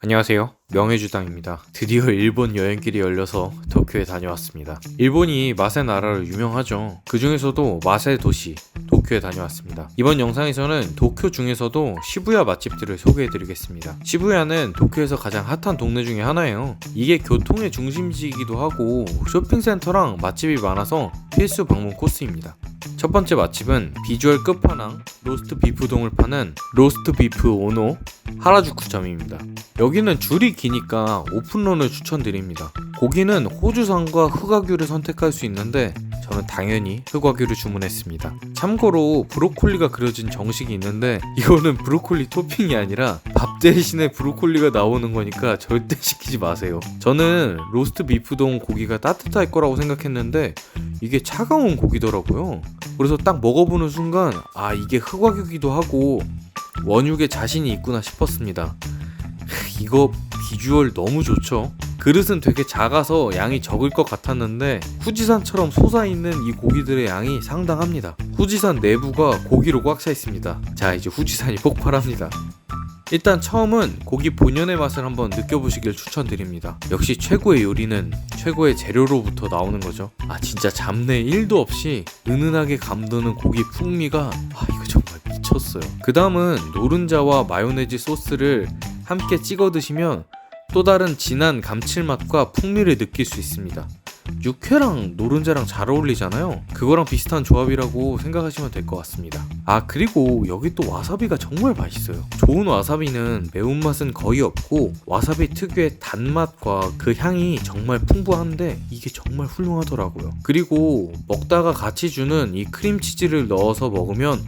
안녕하세요. 명예주당입니다. 드디어 일본 여행길이 열려서 도쿄에 다녀왔습니다. 일본이 맛의 나라로 유명하죠. 그 중에서도 맛의 도시, 도쿄에 다녀왔습니다. 이번 영상에서는 도쿄 중에서도 시부야 맛집들을 소개해드리겠습니다. 시부야는 도쿄에서 가장 핫한 동네 중에 하나예요. 이게 교통의 중심지이기도 하고 쇼핑센터랑 맛집이 많아서 필수 방문 코스입니다. 첫 번째 맛집은 비주얼 끝판왕 로스트 비프동을 파는 로스트 비프 오노 하라주쿠점입니다. 여기는 줄이 기니까 오픈런을 추천드립니다. 고기는 호주산과 흑와규를 선택할 수 있는데 저는 당연히 흑와규를 주문했습니다. 참고로 브로콜리가 그려진 정식이 있는데 이거는 브로콜리 토핑이 아니라 밥 대신에 브로콜리가 나오는 거니까 절대 시키지 마세요. 저는 로스트 비프동 고기가 따뜻할 거라고 생각했는데 이게 차가운 고기더라고요. 그래서 딱 먹어보는 순간 아 이게 흑와규기도 하고 원육에 자신이 있구나 싶었습니다. 이거 비주얼 너무 좋죠. 그릇은 되게 작아서 양이 적을 것 같았는데 후지산처럼 솟아있는 이 고기들의 양이 상당합니다. 후지산 내부가 고기로 꽉 차 있습니다. 자 이제 후지산이 폭발합니다. 일단 처음은 고기 본연의 맛을 한번 느껴보시길 추천드립니다. 역시 최고의 요리는 최고의 재료로부터 나오는 거죠. 아 진짜 잡내 1도 없이 은은하게 감도는 고기 풍미가 아 이거 정말 미쳤어요. 그 다음은 노른자와 마요네즈 소스를 함께 찍어 드시면 또 다른 진한 감칠맛과 풍미를 느낄 수 있습니다. 육회랑 노른자랑 잘 어울리잖아요. 그거랑 비슷한 조합이라고 생각하시면 될 것 같습니다. 아 그리고 여기 또 와사비가 정말 맛있어요. 좋은 와사비는 매운맛은 거의 없고 와사비 특유의 단맛과 그 향이 정말 풍부한데 이게 정말 훌륭하더라고요. 그리고 먹다가 같이 주는 이 크림치즈를 넣어서 먹으면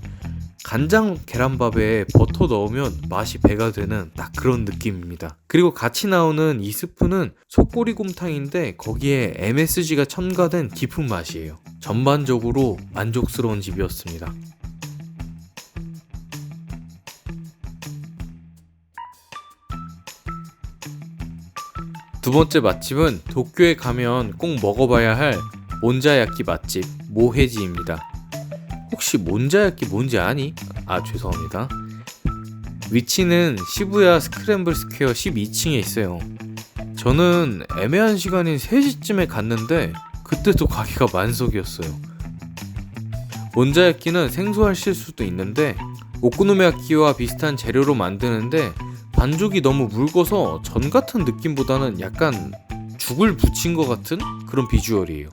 간장 계란밥에 버터 넣으면 맛이 배가 되는 딱 그런 느낌입니다. 그리고 같이 나오는 이 스프는 속꼬리곰탕인데 거기에 MSG가 첨가된 깊은 맛이에요. 전반적으로 만족스러운 집이었습니다. 두 번째 맛집은 도쿄에 가면 꼭 먹어봐야 할 몬자야끼 맛집 모헤지입니다. 혹시 몬자야끼 뭔지 아니? 아 죄송합니다. 위치는 시부야 스크램블 스퀘어 12층에 있어요. 저는 애매한 시간인 3시쯤에 갔는데 그때도 가게가 만석이었어요. 몬자야끼는 생소하실 수도 있는데 오코노미야끼와 비슷한 재료로 만드는데 반죽이 너무 묽어서 전 같은 느낌보다는 약간 죽을 붙인 것 같은 그런 비주얼이에요.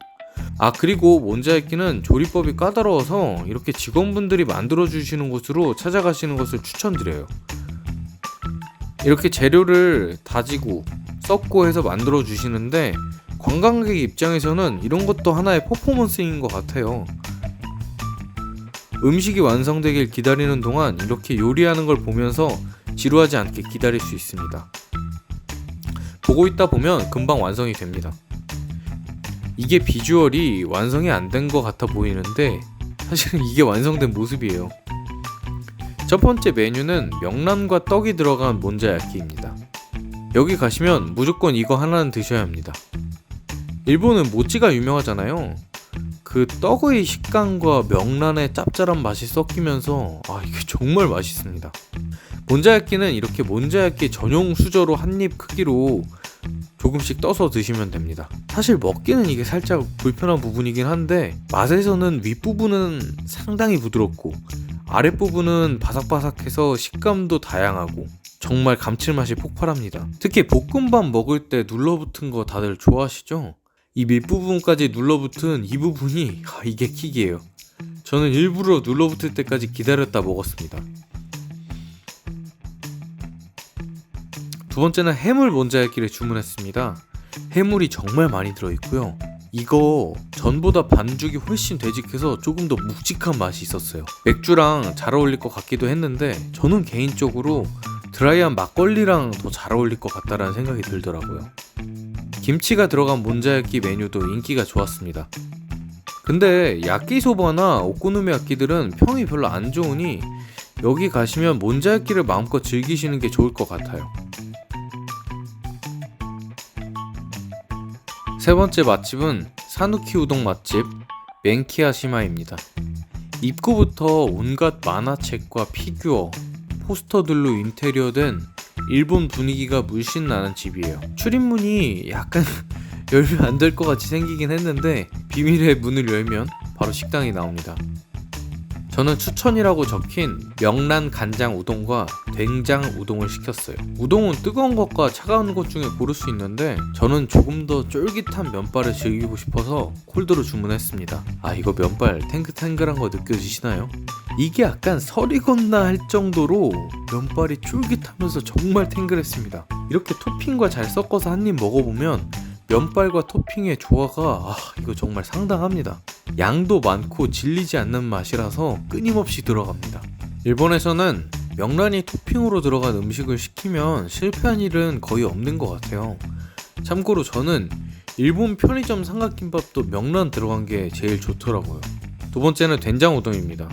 아 그리고 몬자야끼는 조리법이 까다로워서 이렇게 직원분들이 만들어 주시는 곳으로 찾아가시는 것을 추천드려요. 이렇게 재료를 다지고 썩고 해서 만들어 주시는데 관광객 입장에서는 이런 것도 하나의 퍼포먼스인 것 같아요. 음식이 완성되길 기다리는 동안 이렇게 요리하는 걸 보면서 지루하지 않게 기다릴 수 있습니다. 보고 있다 보면 금방 완성이 됩니다. 이게 비주얼이 완성이 안 된 것 같아 보이는데 사실은 이게 완성된 모습이에요. 첫 번째 메뉴는 명란과 떡이 들어간 몬자야끼입니다. 여기 가시면 무조건 이거 하나는 드셔야 합니다. 일본은 모찌가 유명하잖아요. 그 떡의 식감과 명란의 짭짤한 맛이 섞이면서 아 이게 정말 맛있습니다. 몬자야끼는 이렇게 몬자야끼 전용 수저로 한 입 크기로 조금씩 떠서 드시면 됩니다. 사실 먹기는 이게 살짝 불편한 부분이긴 한데 맛에서는 윗부분은 상당히 부드럽고 아랫부분은 바삭바삭해서 식감도 다양하고 정말 감칠맛이 폭발합니다. 특히 볶음밥 먹을 때 눌러붙은 거 다들 좋아하시죠? 이 밑부분까지 눌러붙은 이 부분이 아, 이게 킥이에요. 저는 일부러 눌러붙을 때까지 기다렸다 먹었습니다. 두 번째는 해물 몬자야끼를 주문했습니다. 해물이 정말 많이 들어있고요. 이거 전보다 반죽이 훨씬 되직해서 조금 더 묵직한 맛이 있었어요. 맥주랑 잘 어울릴 것 같기도 했는데 저는 개인적으로 드라이한 막걸리랑 더 잘 어울릴 것 같다라는 생각이 들더라고요. 김치가 들어간 몬자야끼 메뉴도 인기가 좋았습니다. 근데 야끼소바나 오코노미야끼들은 평이 별로 안 좋으니 여기 가시면 몬자야끼를 마음껏 즐기시는 게 좋을 것 같아요. 세 번째 맛집은 사누키 우동 맛집 멘키아시마입니다. 입구부터 온갖 만화책과 피규어, 포스터들로 인테리어된 일본 분위기가 물씬 나는 집이에요. 출입문이 약간 열면 안 될 것 같이 생기긴 했는데 비밀의 문을 열면 바로 식당이 나옵니다. 저는 추천이라고 적힌 명란 간장 우동과 된장 우동을 시켰어요. 우동은 뜨거운 것과 차가운 것 중에 고를 수 있는데 저는 조금 더 쫄깃한 면발을 즐기고 싶어서 콜드로 주문했습니다. 아 이거 면발 탱글탱글한 거 느껴지시나요? 이게 약간 설이 건나 할 정도로 면발이 쫄깃하면서 정말 탱글했습니다. 이렇게 토핑과 잘 섞어서 한 입 먹어보면 면발과 토핑의 조화가 아 이거 정말 상당합니다. 양도 많고 질리지 않는 맛이라서 끊임없이 들어갑니다. 일본에서는 명란이 토핑으로 들어간 음식을 시키면 실패한 일은 거의 없는 것 같아요. 참고로 저는 일본 편의점 삼각김밥도 명란 들어간 게 제일 좋더라고요. 두 번째는 된장 우동입니다.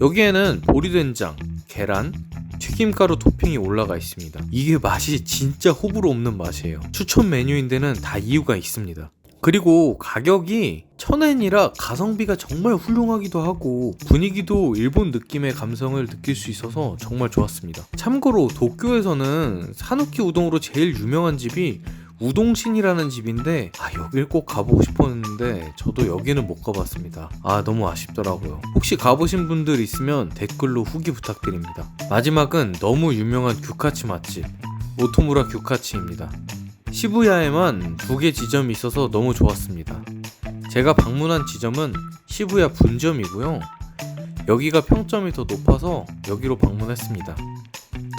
여기에는 보리된장, 계란, 튀김가루 토핑이 올라가 있습니다. 이게 맛이 진짜 호불호 없는 맛이에요. 추천 메뉴인 데는 다 이유가 있습니다. 그리고 가격이 천엔이라 가성비가 정말 훌륭하기도 하고 분위기도 일본 느낌의 감성을 느낄 수 있어서 정말 좋았습니다. 참고로 도쿄에서는 사누키 우동으로 제일 유명한 집이 우동신이라는 집인데 아 여길 꼭 가보고 싶었는데 저도 여기는 못 가봤습니다. 아 너무 아쉽더라고요. 혹시 가보신 분들 있으면 댓글로 후기 부탁드립니다. 마지막은 너무 유명한 규카치 맛집 오토무라 규카치입니다. 시부야에만 두 개 지점이 있어서 너무 좋았습니다. 제가 방문한 지점은 시부야 분점이고요. 여기가 평점이 더 높아서 여기로 방문했습니다.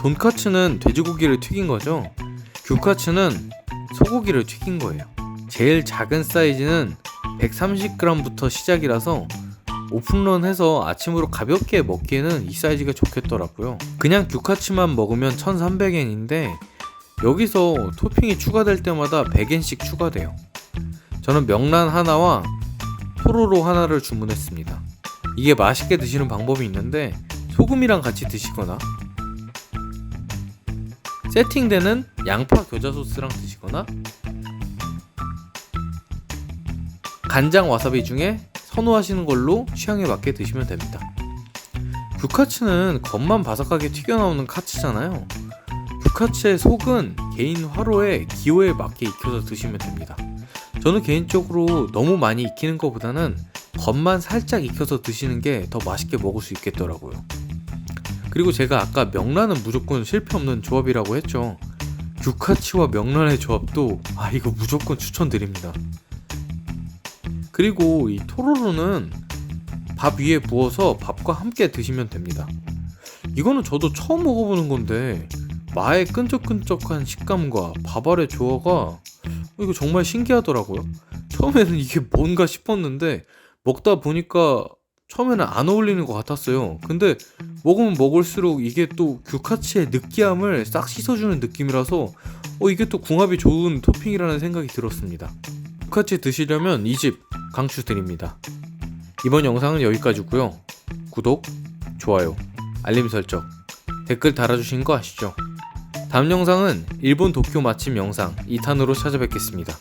돈카츠는 돼지고기를 튀긴 거죠. 규카츠는 소고기를 튀긴 거예요. 제일 작은 사이즈는 130g부터 시작이라서 오픈런 해서 아침으로 가볍게 먹기에는 이 사이즈가 좋겠더라고요. 그냥 규카츠만 먹으면 1300엔인데 여기서 토핑이 추가될 때마다 100엔씩 추가돼요. 저는 명란 하나와 토로로 하나를 주문했습니다. 이게 맛있게 드시는 방법이 있는데 소금이랑 같이 드시거나 세팅되는 양파 겨자 소스랑 드시거나 간장 와사비 중에 선호하시는 걸로 취향에 맞게 드시면 됩니다. 규카츠는 겉만 바삭하게 튀겨 나오는 카츠잖아요. 규카츠의 속은 개인 화로에 기호에 맞게 익혀서 드시면 됩니다. 저는 개인적으로 너무 많이 익히는 것보다는 겉만 살짝 익혀서 드시는 게 더 맛있게 먹을 수 있겠더라고요. 그리고 제가 아까 명란은 무조건 실패 없는 조합이라고 했죠. 규카치와 명란의 조합도 아 이거 무조건 추천드립니다. 그리고 이 토로로는 밥 위에 부어서 밥과 함께 드시면 됩니다. 이거는 저도 처음 먹어보는 건데 마의 끈적끈적한 식감과 밥알의 조화가 이거 정말 신기하더라고요. 처음에는 이게 뭔가 싶었는데 먹다 보니까 처음에는 안 어울리는 것 같았어요. 근데 먹으면 먹을수록 이게 또 규카치의 느끼함을 싹 씻어주는 느낌이라서 어 이게 또 궁합이 좋은 토핑이라는 생각이 들었습니다. 규카치 드시려면 이 집 강추드립니다. 이번 영상은 여기까지고요. 구독, 좋아요, 알림 설정, 댓글 달아주신 거 아시죠? 다음 영상은 일본 도쿄 맛집 영상 2탄으로 찾아뵙겠습니다.